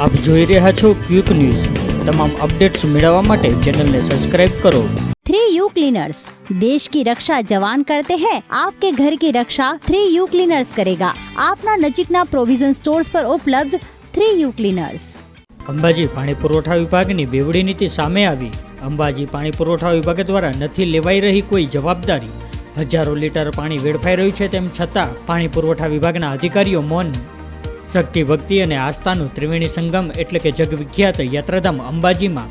આપ જોઈ રહ્યા છો ક્વિક ન્યૂઝ. તમામ અપડેટ્સ મેળવવા માટે ચેનલને સબસ્ક્રાઇબ કરો. થ્રી यू क्लीनर्स देश की रक्षा जवान करते हैं आपके ઘર કી રક્ષા થ્રી यू ક્લીનર્સ કરેગા. આપના નજીકના પ્રોવિઝન સ્ટોર્સ પર ઉપલબ્ધ થ્રી યુ ક્લીનર્સ. અંબાજી પાણી પુરવઠા વિભાગની બેવડી નીતિ સામે આવી. અંબાજી પાણી પુરવઠા વિભાગ દ્વારા નથી લેવાઈ રહી કોઈ જવાબદારી. હજારો લીટર પાણી વેડફાઈ રહ્યું છે તેમ છતાં પાણી પુરવઠા વિભાગના અધિકારીઓ મૌન શક્તિ ભક્તિ અને આસ્થાનું ત્રિવેણી સંગમ એટલે કે જગવિખ્યાત યાત્રાધામ અંબાજીમાં.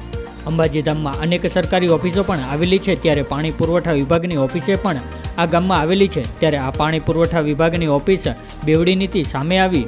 અંબાજી ધામમાં અનેક સરકારી ઓફિસો પણ આવેલી છે, ત્યારે પાણી પુરવઠા વિભાગની ઓફિસે પણ આ ગામમાં આવેલી છે, ત્યારે આ પાણી પુરવઠા વિભાગની ઓફિસ બેવડી નીતિ સામે આવી.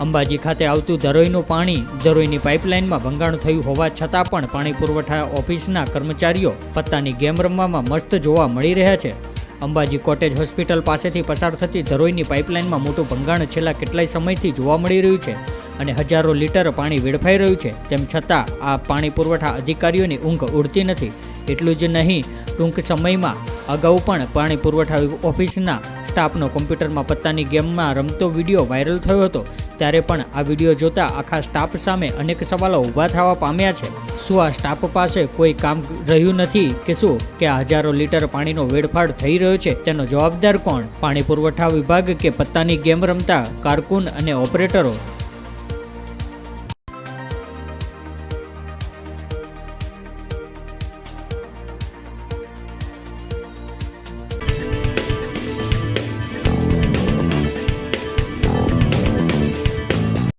અંબાજી ખાતે આવતું ધરોઈનું પાણી, ધરોઈની પાઇપલાઇનમાં ભંગાણ થયું હોવા છતાં પણ પાણી પુરવઠા ઓફિસના કર્મચારીઓ પત્તાની ગેમ રમવામાં મસ્ત જોવા મળી રહ્યા છે. અંબાજી કોટેજ હોસ્પિટલ પાસેથી પસાર થતી ધરોઈની પાઇપલાઇનમાં મોટું ભંગાણ છેલ્લા કેટલાય સમયથી જોવા મળી રહ્યું છે અને હજારો લીટર પાણી વેડફાઈ રહ્યું છે. તેમ છતાં આ પાણી પુરવઠા અધિકારીઓની ઊંઘ ઉડતી નથી. એટલું જ નહીં, ટૂંક સમયમાં અગાઉ પણ પાણી પુરવઠા ઓફિસના સ્ટાફનો કોમ્પ્યુટરમાં પત્તાની ગેમમાં રમતો વીડિયો વાયરલ થયો હતો. ત્યારે પણ આ વીડિયો જોતા આખા સ્ટાફ સામે અનેક સવાલો ઊભા થવા પામ્યા છે. શું આ સ્ટાફ પાસે કોઈ કામ રહ્યું નથી કે શું? કે હજારો લીટર પાણીનો વેડફાડ થઈ રહ્યો છે? તેનો જવાબદાર કોણ? પાણી પુરવઠા વિભાગ કે પત્તાની ગેમ રમતા કારકુન અને ઓપરેટરો?